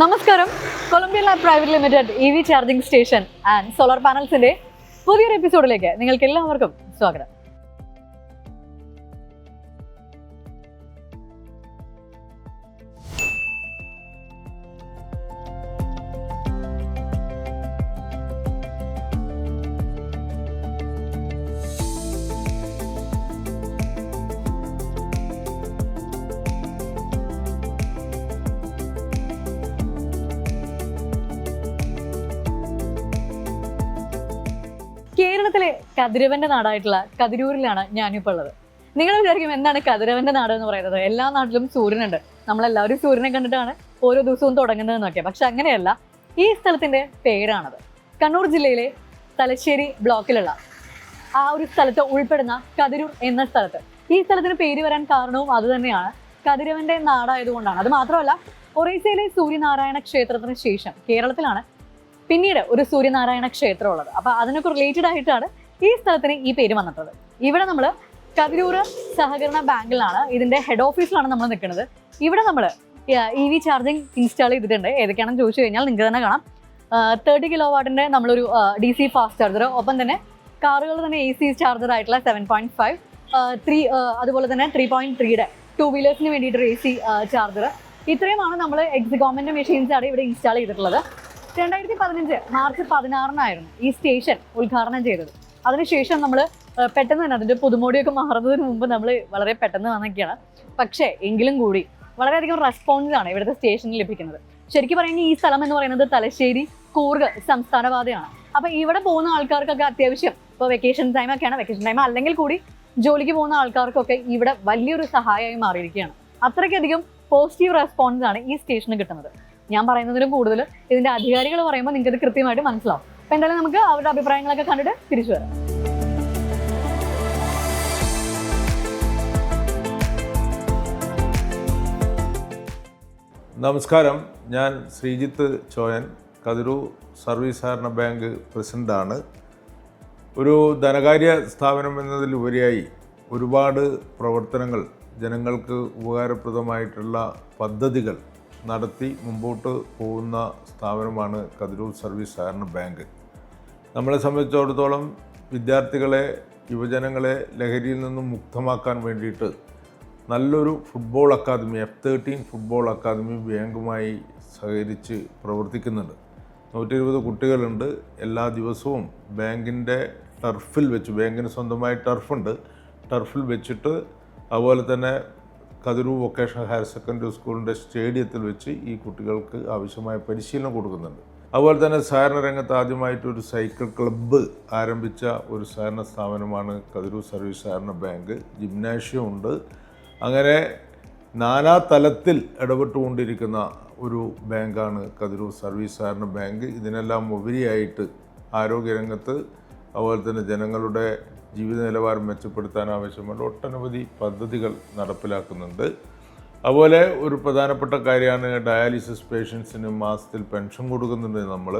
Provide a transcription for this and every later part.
നമസ്കാരം. Colombia lab private limited E V charging station and solar പാനൽസിന്റെ പുതിയൊരു എപ്പിസോഡിലേക്ക് നിങ്ങൾക്ക് എല്ലാവർക്കും സ്വാഗതം. കതിരവന്റെ നാടായിട്ടുള്ള കതിരൂരിലാണ് ഞാനിപ്പോൾ ഉള്ളത്. നിങ്ങൾ വിചാരിക്കും എന്താണ് കതിരവന്റെ നാട് എന്ന് പറയുന്നത്? എല്ലാ നാട്ടിലും സൂര്യനുണ്ട്. നമ്മളെല്ലാവരും സൂര്യനെ കണ്ടിട്ടാണ് ഓരോ ദിവസവും തുടങ്ങുന്നത് തുടങ്ങുന്നതെന്നൊക്കെ പക്ഷെ അങ്ങനെയല്ല ഈ സ്ഥലത്തിന്റെ പേരാണത്. കണ്ണൂർ ജില്ലയിലെ തലശ്ശേരി ബ്ലോക്കിലുള്ള ആ ഒരു സ്ഥലത്ത് ഉൾപ്പെടുന്ന കതിരൂർ എന്ന സ്ഥലത്ത്. ഈ സ്ഥലത്തിന് പേര് വരാൻ കാരണവും അത് തന്നെയാണ്. കതിരവന്റെ നാടായതുകൊണ്ടാണ്. അത് മാത്രമല്ല ഒറീസയിലെ സൂര്യനാരായണ ക്ഷേത്രത്തിന് ശേഷം കേരളത്തിലാണ് പിന്നീട് ഒരു സൂര്യനാരായണ ക്ഷേത്രം ഉള്ളത്. അപ്പൊ അതിനൊക്കെ റിലേറ്റഡ് ആയിട്ടാണ് ഈ സ്ഥലത്തിന് ഈ പേര് വന്നിട്ടുള്ളത്. ഇവിടെ നമ്മൾ കതിരൂർ സഹകരണ ബാങ്കിലാണ് ഇതിന്റെ ഹെഡ് ഓഫീസിലാണ് നമ്മൾ നിൽക്കുന്നത്. ഇവിടെ നമ്മൾ ഇ വി ചാർജിങ് ഇൻസ്റ്റാൾ ചെയ്തിട്ടുണ്ട്. ഏതൊക്കെയാണെന്ന് ചോദിച്ചു കഴിഞ്ഞാൽ നിങ്ങൾക്ക് തന്നെ കാണാം. തേർട്ടി കിലോ വാട്ടിന്റെ നമ്മളൊരു ഡി സി ഫാസ്റ്റ് ചാർജർ ഒപ്പം തന്നെ കാറുകൾ തന്നെ എ സി ചാർജർ ആയിട്ടുള്ള സെവൻ പോയിന്റ് ഫൈവ് ത്രീ അതുപോലെ തന്നെ ത്രീ പോയിന്റ് ത്രീയുടെ ടു വീലേഴ്സിന് വേണ്ടിയിട്ടൊരു എ സി ചാർജർ ഇത്രയുമാണ് നമ്മൾ എക്സ് ഗവൺമെന്റ് മെഷീൻസ് ആണ് ഇവിടെ ഇൻസ്റ്റാൾ ചെയ്തിട്ടുള്ളത്. രണ്ടായിരത്തി പതിനഞ്ച് മാർച്ച് പതിനാറിനായിരുന്നു ഈ സ്റ്റേഷൻ ഉദ്ഘാടനം ചെയ്തത്. അതിനുശേഷം നമ്മൾ പെട്ടെന്ന് തന്നെ അതിന്റെ പുതുമോടിയൊക്കെ മാറുന്നതിന് മുമ്പ് നമ്മൾ വളരെ പെട്ടെന്ന് വന്നൊക്കെയാണ്. പക്ഷേ എങ്കിലും കൂടി വളരെയധികം റെസ്പോൺസ് ആണ് ഇവിടുത്തെ സ്റ്റേഷനിൽ ലഭിക്കുന്നത്. ശരിക്കും പറയുന്നത് ഈ സ്ഥലം എന്ന് പറയുന്നത് തലശ്ശേരി കൂർഗ് സംസ്ഥാനപാതയാണ് അപ്പൊ ഇവിടെ പോകുന്ന ആൾക്കാർക്കൊക്കെ അത്യാവശ്യം ഇപ്പോൾ വെക്കേഷൻ ടൈം ഒക്കെയാണ്. വെക്കേഷൻ ടൈം അല്ലെങ്കിൽ കൂടി ജോലിക്ക് പോകുന്ന ആൾക്കാർക്കൊക്കെ ഇവിടെ വലിയൊരു സഹായമായി മാറിയിരിക്കുകയാണ്. അത്രയ്ക്കധികം പോസിറ്റീവ് റെസ്പോൺസ് ആണ് ഈ സ്റ്റേഷന് കിട്ടുന്നത്. ഞാൻ പറയുന്നതിലും കൂടുതൽ ഇതിന്റെ അധികാരികൾ പറയുമ്പോൾ നിങ്ങൾക്ക് കൃത്യമായിട്ട് മനസ്സിലാവും. അപ്പൊ എന്തായാലും നമുക്ക് അവരുടെ അഭിപ്രായങ്ങളൊക്കെ കണ്ടിട്ട് തിരിച്ചു വരാം. നമസ്കാരം. ഞാൻ ശ്രീജിത്ത് ചോയൻ കതിരു സർവീസ് സഹകരണ ബാങ്ക് പ്രസിഡന്റാണ് ഒരു ധനകാര്യ സ്ഥാപനം എന്നതിലുപരിയായി ഒരുപാട് പ്രവർത്തനങ്ങൾ ജനങ്ങൾക്ക് ഉപകാരപ്രദമായിട്ടുള്ള പദ്ധതികൾ നടത്തി മുമ്പോട്ട് പോകുന്ന സ്ഥാപനമാണ് കതിരൂർ സർവീസ് സഹകരണ ബാങ്ക്. നമ്മളെ സംബന്ധിച്ചിടത്തോളം വിദ്യാർത്ഥികളെ യുവജനങ്ങളെ ലഹരിയിൽ നിന്നും മുക്തമാക്കാൻ വേണ്ടിയിട്ട് നല്ലൊരു football academy F thirteen football academy ബാങ്കുമായി സഹകരിച്ച് പ്രവർത്തിക്കുന്നുണ്ട്. നൂറ്റി ഇരുപത് കുട്ടികളുണ്ട്. എല്ലാ ദിവസവും ബാങ്കിന്റെ ടർഫിൽ വെച്ച് ബാങ്കിന് സ്വന്തമായി ടർഫുണ്ട്. ടർഫിൽ വെച്ചിട്ട് അതുപോലെ തന്നെ കതിരൂർ വൊക്കേഷണൽ ഹയർ സെക്കൻഡറി സ്കൂളിന്റെ സ്റ്റേഡിയത്തിൽ വെച്ച് ഈ കുട്ടികൾക്ക് ആവശ്യമായ പരിശീലനം കൊടുക്കുന്നുണ്ട്. അതുപോലെ തന്നെ സഹകരണ രംഗത്ത് ആദ്യമായിട്ട് ഒരു സൈക്കിൾ ക്ലബ്ബ് ആരംഭിച്ച ഒരു സഹകരണ സ്ഥാപനമാണ് കതിരൂർ സർവീസ് സഹകരണ ബാങ്ക്. ജിംനാഷ്യം ഉണ്ട്. അങ്ങനെ നാനാ തലത്തിൽ ഇടപെട്ടുകൊണ്ടിരിക്കുന്ന ഒരു ബാങ്കാണ് കതിരൂർ സർവീസ് സഹകരണ ബാങ്ക്. ഇതിനെല്ലാം ഉപരിയായിട്ട് ആരോഗ്യരംഗത്ത് അതുപോലെ തന്നെ ജനങ്ങളുടെ ജീവിത നിലവാരം മെച്ചപ്പെടുത്താൻ ആവശ്യമുള്ള ഒട്ടനവധി പദ്ധതികൾ നടപ്പിലാക്കുന്നുണ്ട്. അതുപോലെ ഒരു പ്രധാനപ്പെട്ട കാര്യമാണ് ഡയാലിസിസ് പേഷ്യൻസിന് മാസത്തിൽ പെൻഷൻ കൊടുക്കുന്നുണ്ട് നമ്മൾ.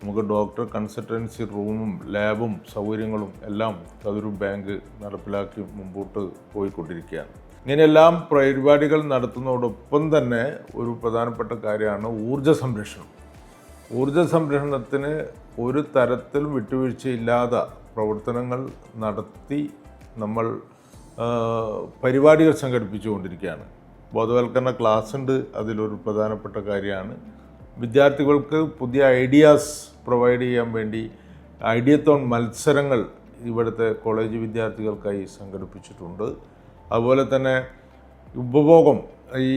നമുക്ക് ഡോക്ടർ കൺസൾട്ടൻസി റൂമും ലാബും സൗകര്യങ്ങളും എല്ലാം അതൊരു ബാങ്ക് നടപ്പിലാക്കി മുമ്പോട്ട് പോയിക്കൊണ്ടിരിക്കുകയാണ്. ഇങ്ങനെയെല്ലാം പരിപാടികൾ നടത്തുന്നതോടൊപ്പം തന്നെ ഒരു പ്രധാനപ്പെട്ട കാര്യമാണ് ഊർജ സംരക്ഷണം. ഊർജ സംരക്ഷണത്തിന് ഒരു തരത്തിലും വിട്ടുവീഴ്ചയില്ലാതെ പ്രവർത്തനങ്ങൾ നടത്തി നമ്മൾ പരിപാടികൾ സംഘടിപ്പിച്ചുകൊണ്ടിരിക്കുകയാണ്. ബോധവൽക്കരണ ക്ലാസ് ഉണ്ട് അതിലൊരു പ്രധാനപ്പെട്ട കാര്യമാണ്. വിദ്യാർത്ഥികൾക്ക് പുതിയ ഐഡിയാസ് പ്രൊവൈഡ് ചെയ്യാൻ വേണ്ടി ഐഡിയത്തോൺ മത്സരങ്ങൾ ഇവിടുത്തെ കോളേജ് വിദ്യാർത്ഥികൾക്കായി സംഘടിപ്പിച്ചിട്ടുണ്ട്. അതുപോലെ തന്നെ ഉപഭോഗം ഈ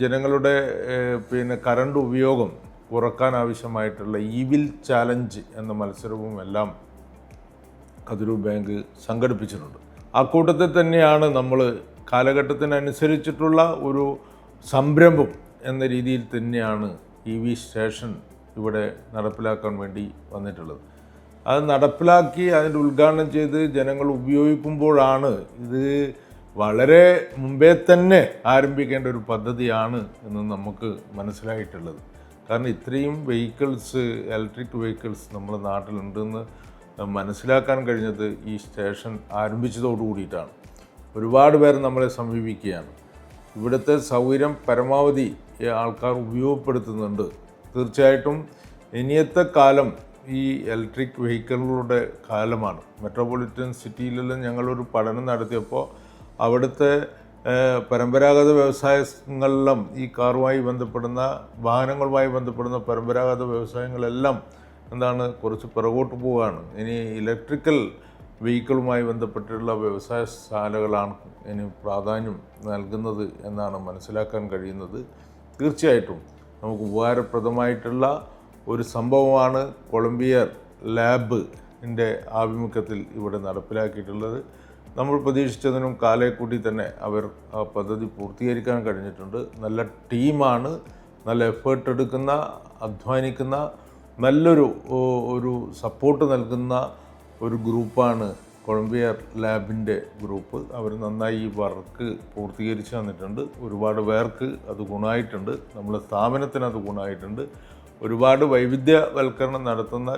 ജനങ്ങളുടെ പിന്നെ കറണ്ട് ഉപയോഗം കുറയ്ക്കാൻ ആവശ്യമായിട്ടുള്ള ഈവിൽ ചാലഞ്ച് എന്ന മത്സരവും എല്ലാം കതിരൂർ ബാങ്ക് സംഘടിപ്പിച്ചിട്ടുണ്ട്. ആ കൂട്ടത്തിൽ തന്നെയാണ് നമ്മൾ കാലഘട്ടത്തിനനുസരിച്ചിട്ടുള്ള ഒരു സംരംഭം എന്ന രീതിയിൽ തന്നെയാണ് ഇ വി സ്റ്റേഷൻ ഇവിടെ നടപ്പിലാക്കാൻ വേണ്ടി വന്നിട്ടുള്ളത്. അത് നടപ്പിലാക്കി അതിന്റെ ഉദ്ഘാടനം ചെയ്ത് ജനങ്ങൾ ഉപയോഗിക്കുമ്പോഴാണ് ഇത് വളരെ മുമ്പേ തന്നെ ആരംഭിക്കേണ്ട ഒരു പദ്ധതിയാണ് എന്ന് നമുക്ക് മനസ്സിലായിട്ടുള്ളത്. കാരണം ഇത്രയും വെഹിക്കിൾസ് ഇലക്ട്രിക് വെഹിക്കിൾസ് നമ്മുടെ നാട്ടിലുണ്ടെന്ന് മനസ്സിലാക്കാൻ കഴിഞ്ഞത് ഈ സ്റ്റേഷൻ ആരംഭിച്ചതോടു കൂടിയിട്ടാണ് ഒരുപാട് പേർ നമ്മളെ സമീപിക്കുകയാണ്. ഇവിടുത്തെ സൗകര്യം പരമാവധി ആൾക്കാർ ഉപയോഗപ്പെടുത്തുന്നുണ്ട്. തീർച്ചയായിട്ടും ഇനിയത്തെ കാലം ഈ ഇലക്ട്രിക് വെഹിക്കിളുകളുടെ കാലമാണ്. മെട്രോപൊളിറ്റൻ സിറ്റിയിലെല്ലാം ഞങ്ങളൊരു പഠനം നടത്തിയപ്പോൾ അവിടുത്തെ പരമ്പരാഗത വ്യവസായങ്ങളിലും ഈ കാറുമായി ബന്ധപ്പെടുന്ന വാഹനങ്ങളുമായി ബന്ധപ്പെടുന്ന പരമ്പരാഗത വ്യവസായങ്ങളെല്ലാം എന്താണ് കുറച്ച് പിറകോട്ട് പോവുകയാണ്. ഇനി ഇലക്ട്രിക്കൽ വെഹിക്കിളുമായി ബന്ധപ്പെട്ടുള്ള വ്യവസായ ശാലകളാണ് ഇനി പ്രാധാന്യം നൽകുന്നത് എന്നാണ് മനസ്സിലാക്കാൻ കഴിയുന്നത്. തീർച്ചയായിട്ടും നമുക്ക് ഉപകാരപ്രദമായിട്ടുള്ള ഒരു സംഭവമാണ് കൊളംബിയർ ലാബ് ലാബിന്റെ ആഭിമുഖ്യത്തിൽ ഇവിടെ നടപ്പിലാക്കിയിട്ടുള്ളത്. നമ്മൾ പ്രതീക്ഷിച്ചതിനും കാലേക്കൂട്ടി തന്നെ അവർ ആ പദ്ധതി പൂർത്തീകരിക്കാൻ കഴിഞ്ഞിട്ടുണ്ട്. നല്ല ടീമാണ് നല്ല എഫേർട്ട് എടുക്കുന്ന അധ്വാനിക്കുന്ന നല്ലൊരു ഒരു സപ്പോർട്ട് നൽകുന്ന ഒരു ഗ്രൂപ്പാണ്. കൊളംബിയർ ലാബിന്റെ ഗ്രൂപ്പ്. അവർ നന്നായി ഈ വർക്ക് പൂർത്തീകരിച്ച് തന്നിട്ടുണ്ട്. ഒരുപാട് പേർക്ക് അത് ഗുണമായിട്ടുണ്ട്. നമ്മുടെ സ്ഥാപനത്തിന് അത് ഗുണമായിട്ടുണ്ട്. ഒരുപാട് വൈവിധ്യവൽക്കരണം നടത്തുന്ന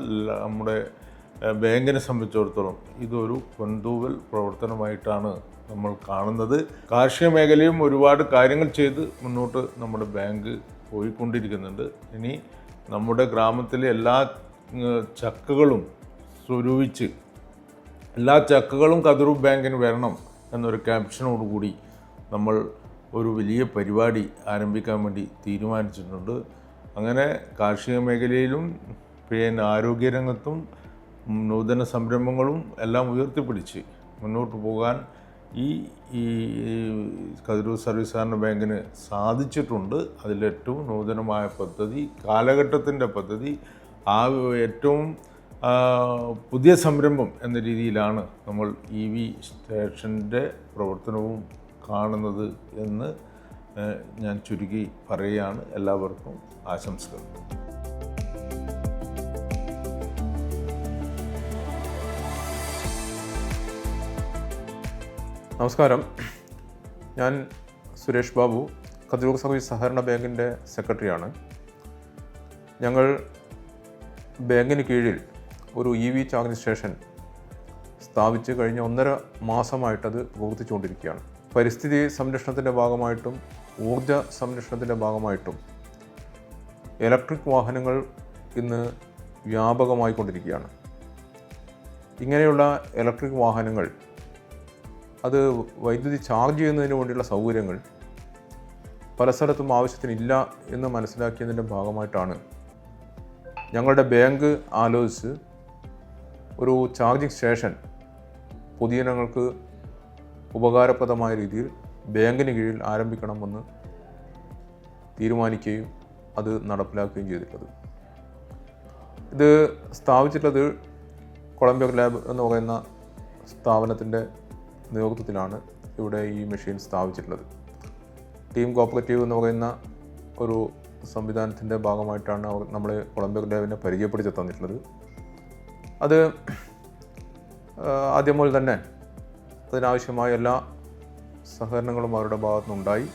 നമ്മുടെ ബാങ്കിനെ സംബന്ധിച്ചിടത്തോളം ഇതൊരു പൊന്തൂവൽ പ്രവർത്തനമായിട്ടാണ് നമ്മൾ കാണുന്നത്. കാർഷിക മേഖലയും ഒരുപാട് കാര്യങ്ങൾ ചെയ്ത് മുന്നോട്ട് നമ്മുടെ ബാങ്ക് പോയിക്കൊണ്ടിരിക്കുന്നുണ്ട്. ഇനി നമ്മുടെ ഗ്രാമത്തിലെ എല്ലാ ചക്കകളും സ്വരൂപിച്ച് എല്ലാ ചക്കകളും കതിറു ബാങ്കിന് വരണം എന്നൊരു ക്യാപ്ഷനോടുകൂടി നമ്മൾ ഒരു വലിയ പരിപാടി ആരംഭിക്കാൻ വേണ്ടി തീരുമാനിച്ചിട്ടുണ്ട്. അങ്ങനെ കാർഷിക മേഖലയിലും പിന്നെ ആരോഗ്യരംഗത്തും നൂതന സംരംഭങ്ങളും എല്ലാം ഉയർത്തിപ്പിടിച്ച് മുന്നോട്ട് പോകാൻ ഈ ഈ കതിരൂർ സർവീസ് സഹകരണ ബാങ്കിന് സാധിച്ചിട്ടുണ്ട്. അതിലേറ്റവും നൂതനമായ പദ്ധതി കാലഘട്ടത്തിന്റെ പദ്ധതി ആ ഏറ്റവും പുതിയ സംരംഭം എന്ന രീതിയിലാണ് നമ്മൾ ഇ വി സ്റ്റേഷന്റെ പ്രവർത്തനവും കാണുന്നത് എന്ന് ഞാൻ ചുരുക്കി പറയുകയാണ്. എല്ലാവർക്കും ആശംസകൾ. നമസ്കാരം. ഞാൻ സുരേഷ് ബാബു കതിരൂർ സർവീസ് സഹകരണ ബാങ്കിന്റെ സെക്രട്ടറിയാണ്. ഞങ്ങൾ ബാങ്കിന് കീഴിൽ ഒരു ഇ വി ചാർജിംഗ് സ്റ്റേഷൻ സ്ഥാപിച്ച് കഴിഞ്ഞ ഒന്നര മാസമായിട്ടത് പ്രവർത്തിച്ചുകൊണ്ടിരിക്കുകയാണ് പരിസ്ഥിതി സംരക്ഷണത്തിന്റെ ഭാഗമായിട്ടും ഊർജ സംരക്ഷണത്തിന്റെ ഭാഗമായിട്ടും ഇലക്ട്രിക് വാഹനങ്ങൾ ഇന്ന് വ്യാപകമായി വ്യാപകമായിക്കൊണ്ടിരിക്കുകയാണ്. ഇങ്ങനെയുള്ള ഇലക്ട്രിക് വാഹനങ്ങൾ അത് വൈദ്യുതി ചാർജ് ചെയ്യുന്നതിന് വേണ്ടിയുള്ള സൗകര്യങ്ങൾ പല സ്ഥലത്തും ആവശ്യത്തിനില്ല എന്ന് മനസ്സിലാക്കിയതിന്റെ ഭാഗമായിട്ടാണ് ഞങ്ങളുടെ ബാങ്ക് ആലോചിച്ച് ഒരു ചാർജിങ് സ്റ്റേഷൻ പൊതുജനങ്ങൾക്ക് ഉപകാരപ്രദമായ രീതിയിൽ ബാങ്കിന് കീഴിൽ ആരംഭിക്കണമെന്ന് തീരുമാനിക്കുകയും അത് നടപ്പിലാക്കുകയും ചെയ്തിട്ടുള്ളത്. ഇത് സ്ഥാപിച്ചിട്ടുള്ളത് കൊളംബിയ ലാബ് എന്ന് പറയുന്ന സ്ഥാപനത്തിന്റെ നേതൃത്വത്തിലാണ് ഇവിടെ ഈ മെഷീൻ സ്ഥാപിച്ചിട്ടുള്ളത്. ടീം കോപ്പറേറ്റീവ് എന്ന് പറയുന്ന ഒരു സംവിധാനത്തിന്റെ ഭാഗമായിട്ടാണ് അവർ നമ്മളെ കൊളംബിയ ലാബിനെ പരിചയപ്പെടുത്തി തന്നിട്ടുള്ളത്. അത് ആദ്യം മുതൽ തന്നെ അതിനാവശ്യമായ എല്ലാ സഹകരണങ്ങളും അവരുടെ ഭാഗത്തുനിന്നുണ്ടായി.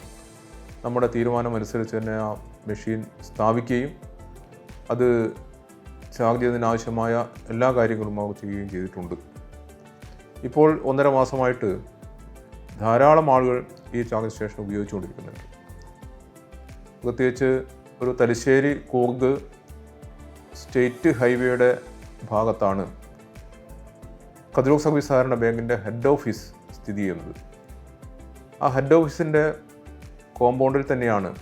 നമ്മുടെ തീരുമാനമനുസരിച്ച് തന്നെ ആ മെഷീൻ സ്ഥാപിക്കുകയും അത് ചാർജ് ചെയ്യുന്നതിനാവശ്യമായ എല്ലാ കാര്യങ്ങളും അവർ ചെയ്യുകയും ചെയ്തിട്ടുണ്ട്. ഇപ്പോൾ ഒന്നര മാസമായിട്ട് ധാരാളം ആളുകൾ ഈ ചാർജ് സ്റ്റേഷൻ ഉപയോഗിച്ചുകൊണ്ടിരിക്കുന്നുണ്ട്. പ്രത്യേകിച്ച് ഒരു തലശ്ശേരി കൂർഗ് സ്റ്റേറ്റ് ഹൈവേയുടെ ഭാഗത്താണ് കതിരൂർ സർവീസ് സഹകരണ ബാങ്കിന്റെ ഹെഡ് ഓഫീസ് സ്ഥിതി ചെയ്യുന്നത്. ആ ഹെഡ് ഓഫീസിന്റെ കോമ്പൗണ്ടിൽ തന്നെയാണ്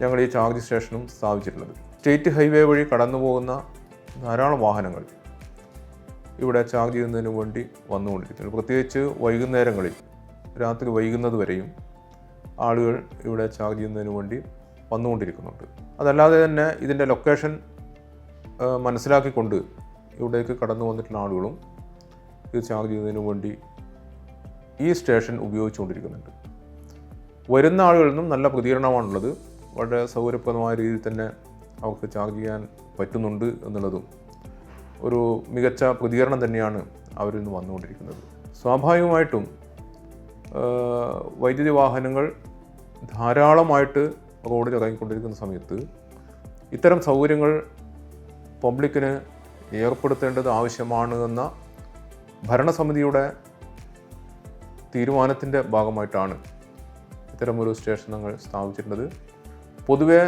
ഞങ്ങൾ ഈ ചാർജ് സ്റ്റേഷനും സ്ഥാപിച്ചിട്ടുള്ളത്. സ്റ്റേറ്റ് ഹൈവേ വഴി കടന്നു പോകുന്ന ധാരാളം വാഹനങ്ങൾ ഇവിടെ ചാർജ് ചെയ്യുന്നതിന് വേണ്ടി വന്നുകൊണ്ടിരിക്കുന്നു. പ്രത്യേകിച്ച് വൈകുന്നേരങ്ങളിൽ രാത്രി വൈകുന്നത് വരെയും ആളുകൾ ഇവിടെ ചാർജ് ചെയ്യുന്നതിന് വേണ്ടി വന്നുകൊണ്ടിരിക്കുന്നുണ്ട്. അതല്ലാതെ തന്നെ ഇതിന്റെ ലൊക്കേഷൻ മനസ്സിലാക്കിക്കൊണ്ട് ഇവിടേക്ക് കടന്നു വന്നിട്ടുള്ള ആളുകളും ഇത് ചാർജ് ചെയ്യുന്നതിന് വേണ്ടി ഈ സ്റ്റേഷൻ ഉപയോഗിച്ചുകൊണ്ടിരിക്കുന്നുണ്ട്. വരുന്ന ആളുകളിൽ നിന്നും നല്ല പ്രതികരണമാണുള്ളത്. വളരെ സൗകര്യപ്രദമായ രീതിയിൽ തന്നെ അവർക്ക് ചാർജ് ചെയ്യാൻ പറ്റുന്നുണ്ട് എന്നുള്ളതും ഒരു മികച്ച പ്രതികരണം തന്നെയാണ് അവരിൽ നിന്ന് വന്നുകൊണ്ടിരിക്കുന്നത്. സ്വാഭാവികമായിട്ടും വൈദ്യുതി വാഹനങ്ങൾ ധാരാളമായിട്ട് റോഡിൽ ഇറങ്ങിക്കൊണ്ടിരിക്കുന്ന സമയത്ത് ഇത്തരം സൗകര്യങ്ങൾ പബ്ലിക്കിന് ഏർപ്പെടുത്തേണ്ടത് ആവശ്യമാണ് എന്ന ഭരണസമിതിയുടെ തീരുമാനത്തിന്റെ ഭാഗമായിട്ടാണ് ഇത്തരമൊരു സ്റ്റേഷൻ ഞങ്ങൾ സ്ഥാപിച്ചിട്ടുള്ളത് പൊതുവെ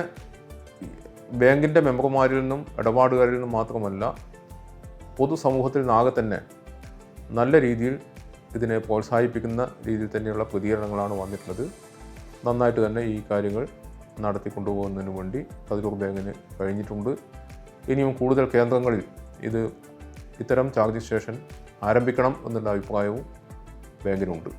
ബാങ്കിന്റെ മെമ്പർമാരിൽ നിന്നും ഇടപാടുകാരിൽ നിന്നും മാത്രമല്ല പൊതുസമൂഹത്തിൽ നിന്നാകെ തന്നെ നല്ല രീതിയിൽ ഇതിനെ പ്രോത്സാഹിപ്പിക്കുന്ന രീതിയിൽ തന്നെയുള്ള പ്രതികരണങ്ങളാണ് വന്നിട്ടുള്ളത്. നന്നായിട്ട് തന്നെ ഈ കാര്യങ്ങൾ നടത്തിക്കൊണ്ടുപോകുന്നതിന് വേണ്ടി കതിരൂർ ബാങ്കിന് കഴിഞ്ഞിട്ടുണ്ട്. ഇനിയും കൂടുതൽ കേന്ദ്രങ്ങളിൽ ഇത് ഇത്തരം ചാർജിംഗ് സ്റ്റേഷൻ ആരംഭിക്കണം എന്നുള്ള അഭിപ്രായവും ബാങ്കിനുണ്ട്.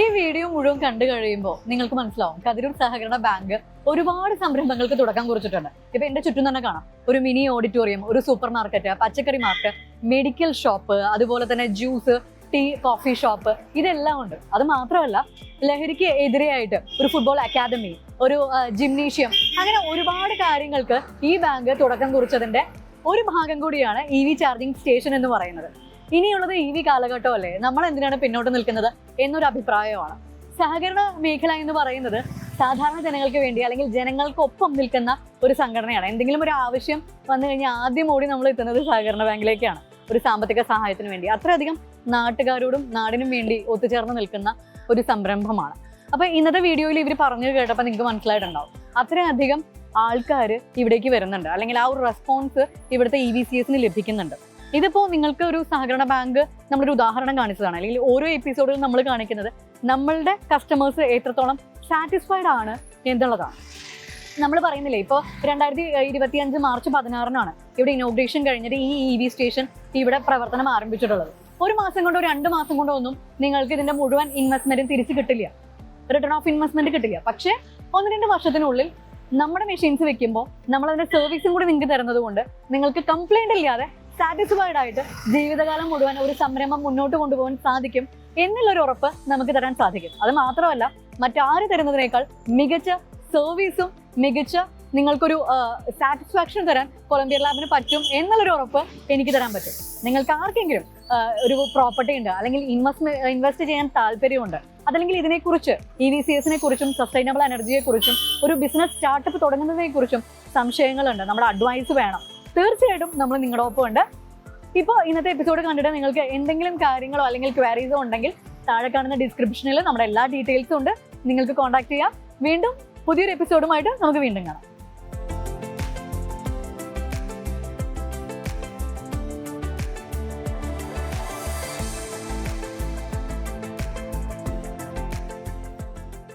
ഈ വീഡിയോ മുഴുവൻ കണ്ടു കഴിയുമ്പോൾ നിങ്ങൾക്ക് മനസ്സിലാവും കതിരൂർ സഹകരണ ബാങ്ക് ഒരുപാട് സംരംഭങ്ങൾക്ക് തുടക്കം കുറിച്ചിട്ടുണ്ട്. ഇപ്പൊ എന്റെ ചുറ്റും തന്നെ കാണാം. ഒരു മിനി ഓഡിറ്റോറിയം ഒരു സൂപ്പർ മാർക്കറ്റ് പച്ചക്കറി മാർക്കറ്റ് മെഡിക്കൽ ഷോപ്പ് അതുപോലെ തന്നെ ജ്യൂസ് ടീ കോഫി ഷോപ്പ് ഇതെല്ലാം ഉണ്ട്. അത് മാത്രമല്ല ലഹരിക്ക് എതിരെയായിട്ട് ഒരു ഫുട്ബോൾ അക്കാദമി ഒരു ജിംനീഷ്യം അങ്ങനെ ഒരുപാട് കാര്യങ്ങൾക്ക് ഈ ബാങ്ക് തുടക്കം കുറിച്ചതിന്റെ ഒരു ഭാഗം കൂടിയാണ് ഇ വി ചാർജിങ് സ്റ്റേഷൻ എന്ന് പറയുന്നത്. ഇനിയുള്ളത് ഇ വി കാലഘട്ടമല്ലേ നമ്മൾ എന്തിനാണ് പിന്നോട്ട് നിൽക്കുന്നത് എന്നൊരു അഭിപ്രായമാണ്. സഹകരണ മേഖല എന്ന് പറയുന്നത് സാധാരണ ജനങ്ങൾക്ക് വേണ്ടി അല്ലെങ്കിൽ ജനങ്ങൾക്കൊപ്പം നിൽക്കുന്ന ഒരു സംഘടനയാണ്. എന്തെങ്കിലും ഒരു ആവശ്യം വന്നു കഴിഞ്ഞാൽ ആദ്യം ഓടി നമ്മൾ എത്തുന്നത് സഹകരണ ബാങ്കിലേക്കാണ് ഒരു സാമ്പത്തിക സഹായത്തിന് വേണ്ടി. അത്രയധികം നാട്ടുകാരോടും നാടിനും വേണ്ടി ഒത്തുചേർന്ന് നിൽക്കുന്ന ഒരു സംരംഭമാണ്. അപ്പൊ ഇന്നത്തെ വീഡിയോയിൽ ഇവർ പറഞ്ഞു കേട്ടപ്പോൾ നിങ്ങൾക്ക് മനസ്സിലായിട്ടുണ്ടാവും. അത്രയധികം ആൾക്കാർ ഇവിടേക്ക് വരുന്നുണ്ട്. അല്ലെങ്കിൽ ആ ഒരു റെസ്പോൺസ് ഇവിടുത്തെ ഇ വി സി എസിന് ലഭിക്കുന്നുണ്ട്. ഇതിപ്പോൾ നിങ്ങൾക്ക് ഒരു സഹകരണ ബാങ്ക് നമ്മളൊരു ഉദാഹരണം കാണിച്ചതാണ്. അല്ലെങ്കിൽ ഓരോ എപ്പിസോഡിലും നമ്മൾ കാണിക്കുന്നത് നമ്മളുടെ കസ്റ്റമേഴ്സ് എത്രത്തോളം സാറ്റിസ്ഫൈഡ് ആണ് എന്നുള്ളതാണ്. നമ്മൾ പറയുന്നില്ലേ ഇപ്പോൾ രണ്ടായിരത്തി ഇരുപത്തി അഞ്ച് മാർച്ച് പതിനാറിനാണ് ഇവിടെ ഇനോഗ്രേഷൻ കഴിഞ്ഞിട്ട് ഈ ഇ വി സ്റ്റേഷൻ ഇവിടെ പ്രവർത്തനം ആരംഭിച്ചിട്ടുള്ളത്. ഒരു മാസം കൊണ്ടോ രണ്ട് മാസം കൊണ്ടോ ഒന്നും നിങ്ങൾക്ക് ഇതിന്റെ മുഴുവൻ ഇൻവെസ്റ്റ്മെന്റും തിരിച്ചു കിട്ടില്ല. റിട്ടേൺ ഓഫ് ഇൻവെസ്റ്റ്മെന്റ് കിട്ടില്ല. പക്ഷേ ഒന്ന് രണ്ട് വർഷത്തിനുള്ളിൽ നമ്മുടെ മെഷീൻസ് വെക്കുമ്പോൾ നമ്മൾ അതിന്റെ സർവീസും കൂടി നിങ്ങൾക്ക് തരുന്നത് കൊണ്ട് നിങ്ങൾക്ക് കംപ്ലൈന്റ് ഇല്ലാതെ സാറ്റിസ്ഫൈഡ് ആയിട്ട് ജീവിതകാലം മുഴുവൻ ഒരു സംരംഭം മുന്നോട്ട് കൊണ്ടുപോകാൻ സാധിക്കും എന്നുള്ളൊരു ഉറപ്പ് നമുക്ക് തരാൻ സാധിക്കും. അത് മാത്രമല്ല മറ്റാര് തരുന്നതിനേക്കാൾ മികച്ച സർവീസും മികച്ച നിങ്ങൾക്കൊരു സാറ്റിസ്ഫാക്ഷൻ തരാൻ കൊളംബിയ ലാബിന് പറ്റും എന്നുള്ളൊരു ഉറപ്പ് എനിക്ക് തരാൻ പറ്റും. നിങ്ങൾക്ക് ആർക്കെങ്കിലും ഒരു പ്രോപ്പർട്ടി ഉണ്ട് അല്ലെങ്കിൽ ഇൻവെസ്റ്റ് ഇൻവെസ്റ്റ് ചെയ്യാൻ താല്പര്യമുണ്ട് അതല്ലെങ്കിൽ ഇതിനെക്കുറിച്ച് ഇ വി സി എസിനെ കുറിച്ചും സസ്റ്റൈനബിൾ എനർജിയെക്കുറിച്ചും ഒരു ബിസിനസ് സ്റ്റാർട്ടപ്പ് തുടങ്ങുന്നതിനെ കുറിച്ചും സംശയങ്ങളുണ്ട് നമ്മുടെ അഡ്വൈസ് വേണം. തീർച്ചയായിട്ടും നമ്മൾ നിങ്ങളുടെ ഒപ്പം ഉണ്ട്. ഇപ്പോൾ ഇന്നത്തെ എപ്പിസോഡ് കണ്ടിട്ട് നിങ്ങൾക്ക് എന്തെങ്കിലും കാര്യങ്ങളോ അല്ലെങ്കിൽ ക്വാരീസോ ഉണ്ടെങ്കിൽ താഴെ കാണുന്ന ഡിസ്ക്രിപ്ഷനിൽ നമ്മുടെ എല്ലാ ഡീറ്റെയിൽസും ഉണ്ട്. നിങ്ങൾക്ക് കോൺടാക്ട് ചെയ്യാം. വീണ്ടും പുതിയൊരു എപ്പിസോഡുമായിട്ട് നമുക്ക് വീണ്ടും കാണാം.